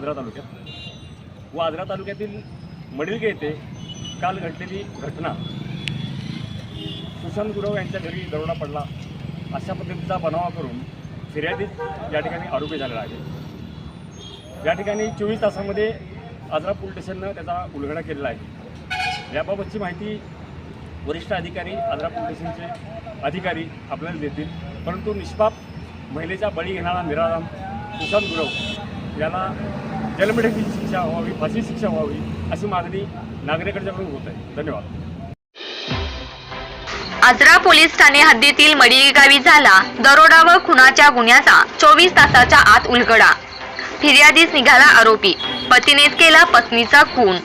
आजरा तालुक्यात. व आजरा तालुक्यातील मडिलगे येथे काल घडलेली घटना. सुशांत गुरव यांच्या घरी दरोडा पडला. अशा पद्धतीचा बनावा करून फिर्यादीत या ठिकाणी आरोपी झालेला आहे. या ठिकाणी चोवीस तासामध्ये आजरा पोलीस स्टेशननं त्याचा उलगडा केलेला आहे. याबाबतची माहिती वरिष्ठ अधिकारी आजरा पोलीस स्टेशनचे अधिकारी आपल्याला देतील. परंतु निष्पाप महिलेचा बळी घेणारा निराधाम सुशांत गुरव याला जन्मठेपी शिक्षा व्हावी फाशी शिक्षा व्हावी अशी मागणी नागरिकांच्याकडून होत आहे. धन्यवाद. आजरा पोलीस ठाणे हद्दीतील मडिलगावी झाला दरोडा व खुनाच्या गुन्ह्याचा चोवीस तासाच्या आत उलगडा. फिर्यादीस निघाला आरोपी. पतीनेच केला पत्नीचा खून.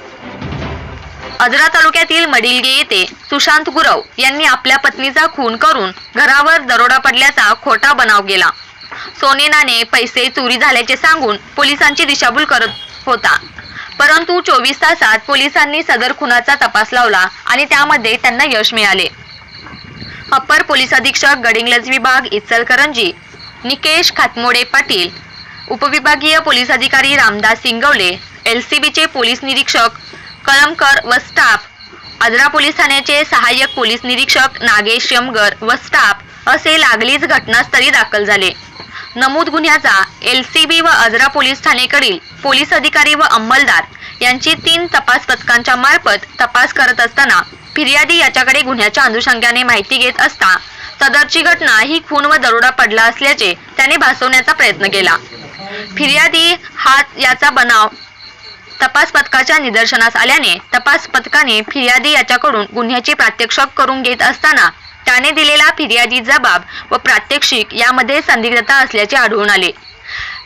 आजरा तालुक्यातील मडिलगे येथे सुशांत गुरव यांनी आपल्या पत्नीचा खून करून घरावर दरोडा पडल्याचा खोटा बनाव केला सोनेनाने पैसे चोरी झाल्याचे सांगून पोलिसांची दिशाभूल करत होता. परंतु चोवीस तासात पोलिसांनी सदर खुनाचा तपास लावला आणि त्यामध्ये त्यांना यश मिळाले. अप्पर पोलीस अधीक्षक गडिंग्लज विभाग इचलकरंजी निकेश खातमोडे पाटील उपविभागीय पोलीस अधिकारी रामदास सिंगवले एलसीबीचे पोलीस निरीक्षक कळमकर व स्टाफ आजरा पोलीस ठाण्याचे सहाय्यक पोलीस निरीक्षक नागेश यमगर व स्टाफ असे लागलीच घटनास्थळी दाखल झाले. नमूद गुन्ह्याचा एलसीबी व अजरा पोलीस ठाणेकडील पोलीस अधिकारी व अंमलदार यांची तीन तपास पथकांच्या मार्फत तपास करत असताना फिर्यादी याच्याकडे गुन्ह्याच्या अनुषंगाने माहिती घेत असता सदरची घटना ही खून व दरोडा पडला असल्याचे त्याने भासवण्याचा प्रयत्न केला. फिर्यादी हा याचा बनाव तपास पथकाच्या निदर्शनास आल्याने तपास पथकाने फिर्यादी याच्याकडून गुन्ह्याची प्रात्यक्षक करून घेत असताना त्याने दिलेला फिर्यादी जबाब व प्रात्यक्षिक यामध्ये संदिग्धता असल्याचे आढळून आले.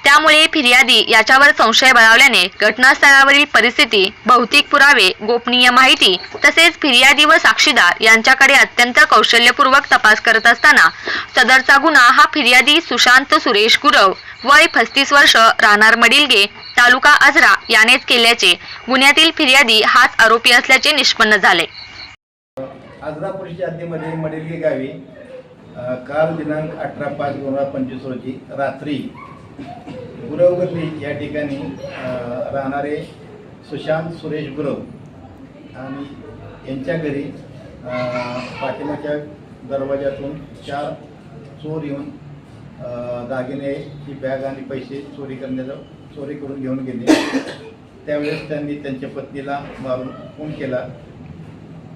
त्यामुळे फिर्यादी याच्यावर संशय बळावल्याने घटनास्थळावरील परिस्थिती भौतिक पुरावे गोपनीय माहिती तसेच फिर्यादी व साक्षीदार यांच्याकडे अत्यंत कौशल्यपूर्वक तपास करत असताना सदरचा गुन्हा हा फिर्यादी सुशांत सुरेश गुरव वय पस्तीस वर्ष राहणार मडिलगे तालुका आजरा यानेच केल्याचे गुन्ह्यातील फिर्यादी हाच आरोपी असल्याचे निष्पन्न झाले. आजरा पोलीसच्या हद्दीमध्ये मडिलगे गावी काल दिनांक अठरा पाच दोन हजार पंचवीस रोजी रात्री गुरवगल्ली या ठिकाणी राहणारे सुशांत सुरेश गुरव आणि यांच्या घरी पाठिंबाच्या दरवाजातून चार चोर येऊन दागिने ही बॅग आणि पैसे चोरी करण्याचा चोरी करून घेऊन गेले. त्यावेळेस त्यांनी त्यांच्या पत्नीला मारून खून केला.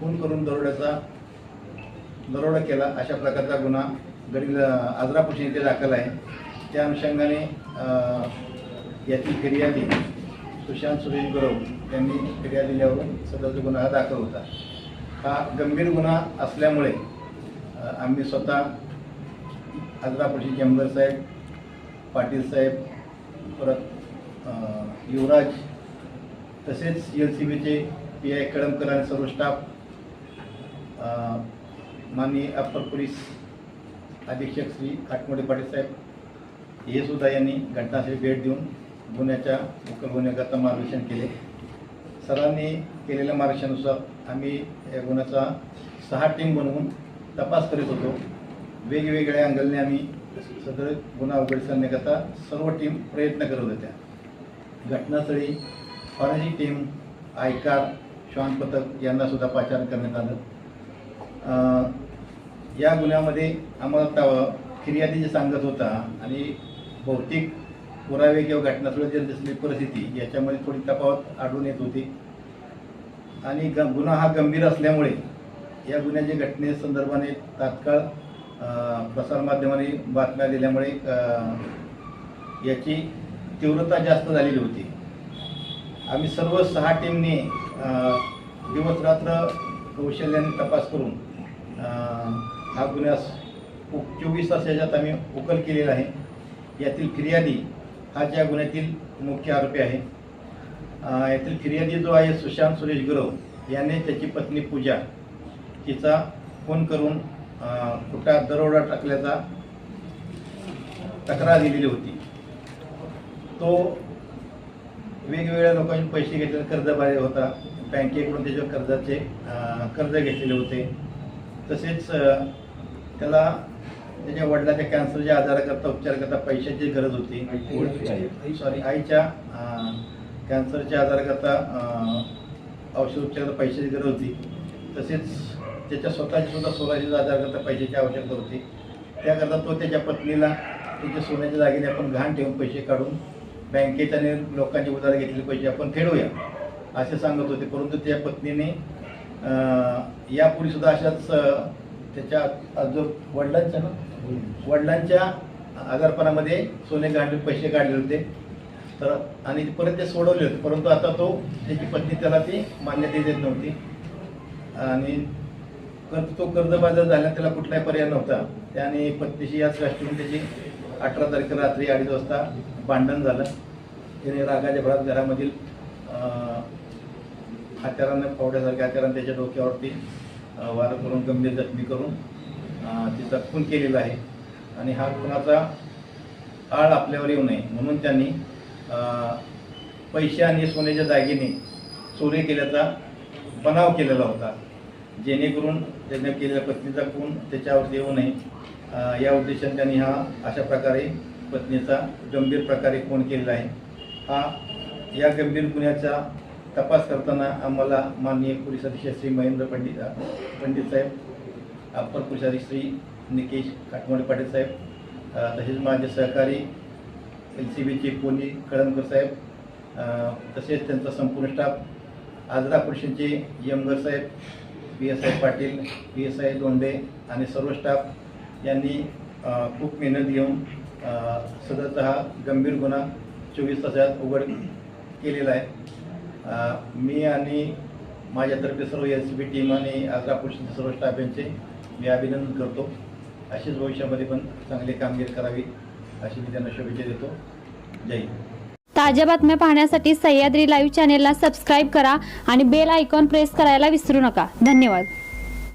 खून करून दरोड्याचा दरोडा केला अशा प्रकारचा गुन्हा गडील आजरा इथे येथे दाखल आहे. त्या अनुषंगाने याची फिर्यादी सुशांत सुरेश गुरव यांनी फिर्याद दिल्यावरून सदरचा गुन्हा हा दाखल होता. हा गंभीर गुन्हा असल्यामुळे आम्ही स्वतः आजरा पोलीस चेंबर साहेब पाटील साहेब परत युवराज तसेच एल सी बीचे पी आय कळमकर आणि सर्व स्टाफ माननीय अप्पर पोलीस अधीक्षक श्री काटमोडे पाटील साहेब हे सुद्धा यांनी घटनास्थळी भेट देऊन गुन्ह्याच्या उकल गुन्ह्याकरता मार्गदर्शन केले. सरांनी केलेल्या मार्गदर्शनानुसार आम्ही या गुन्ह्याचा सहा टीम बनवून तपास करीत होतो. वेगवेगळ्या अंगलने आम्ही सदर गुन्हा उघडकीस आणण्याकरता सर्व टीम प्रयत्न करत होत्या. घटनास्थळी फॉरेन्सिक टीम आयकार श्वान पथक यांनासुद्धा पाचारण करण्यात आलं. या गुन्ह्यामध्ये आम्हाला त- फिर्यादी जे सांगत होता आणि भौतिक पुरावे किंवा घटनास्थळ जे दिसलेली परिस्थिती याच्यामध्ये थोडी तफावत आढळून येत होती. आणि ग गुन्हा हा गंभीर असल्यामुळे या गुन्ह्याच्या घटनेसंदर्भाने तात्काळ प्रसारमाध्यमाने बातम्या दिल्यामुळे याची तीव्रता जास्त झालेली होती. आम्ही सर्व सहा टीमने दिवस रात्र कौशल्याने तपास करून हा गुन्ह्यास चोवीस तास याच्यात आम्ही उकल केलेला आहे. यातील फिर्यादी हा ज्या गुन्ह्यातील मुख्य आरोपी आहे यातील फिर्यादी जो आहे सुशांत सुरेश गुरव याने त्याची पत्नी पूजा तिचा फोन करून खोटा दरोडा टाकल्याचा तक्रार दिलेली होती. तो वेगवेगळ्या लोकांनी पैसे घेतले कर्ज बाहेर होता. बँकेकडून त्याच्यावर कर्जाचे कर्ज घेतलेले होते. तसेच त्याला त्याच्या वडिलाच्या कॅन्सरच्या आजाराकरता उपचाराकरता पैशाची गरज होती. सॉरी आईच्या कॅन्सरच्या आजाराकरता औषध उपचाराकरता पैशाची गरज होती. तसेच त्याच्या स्वतःची सुद्धा सोळाशे आजाराकरता पैशाची आवश्यकता होती. त्याकरता तो त्याच्या पत्नीला त्याच्या सोन्याच्या दागिने आपण घाण ठेवून पैसे काढून बँकेत आणि लोकांचे उधार घेतलेले पैसे आपण फेडूया असे सांगत होते. परंतु त्या पत्नीने यापूर्वी सुद्धा अशाच त्याच्या जो वडिलांच्या ना? वडिलांच्या आजारपणामध्ये सोने काढले पैसे काढले होते. तर आणि परत ते सोडवले होते. परंतु आता तो त्याची पत्नी त्याला ती मान्यता देत नव्हती. आणि कर्ज तो कर्जबाजार झाला त्याला कुठलाही पर्याय नव्हता. त्याने पत्नीशी याच राष्ट्रीय त्याची अठरा तारखेला रात्री अडीच वाजता भांडण झालं. त्याने रागाच्या भरात घरामधील हत्यारानं फावड्यासारख्या हत्यारानं त्याच्या डोक्यावरती वार करून गंभीर जखमी करून तिचा खून केलेला आहे. आणि हा खुनाचा आळ आपल्यावर येऊ नये. म्हणून त्यांनी पैसे आणि सोन्याच्या दागिने चोरी केल्याचा बनाव केलेला होता. जेणेकरून त्याने केलेल्या पत्नीचा खून त्याच्यावरती येऊ नये. या उद्देशाने त्यांनी हा अशा प्रकारे पत्नीचा गंभीर प्रकारे खून केलेला आहे. हा या गंभीर गुन्ह्याचा तपास करताना आम्हाला माननीय पोलीस अधीक्षक श्री महेंद्र पंडित पंडित साहेब अप्पर पोलीस अधीक्षक श्री निकेश काटमोडे पाटील साहेब तसेच माझे सहकारी एल सी बीचे पोनी कळमकर साहेब तसेच त्यांचा संपूर्ण स्टाफ आजरा पुरुषांचे यमगर साहेब P S I Patil P S I Donde आणि सर्व स्टाफ यांनी खूप मेहनत घेऊन सदरचा हा गंभीर गुन्हा चोवीस तासात उघड केलेला आहे. मी आणि माझ्यातर्फे सर्व एल सी बी टीम आणि आग्रा पोलिसांचे सर्व स्टाफ यांचे मी अभिनंदन करतो. अशीच भविष्यामध्ये पण चांगली कामगिरी करावी अशी मी त्यांना शुभेच्छा देतो. जय ताज्या बातम्या पाहण्यासाठी सह्याद्री लाईव्ह चॅनेलला सबस्क्राईब करा आणि बेल आयकॉन प्रेस करायला विसरू नका. धन्यवाद.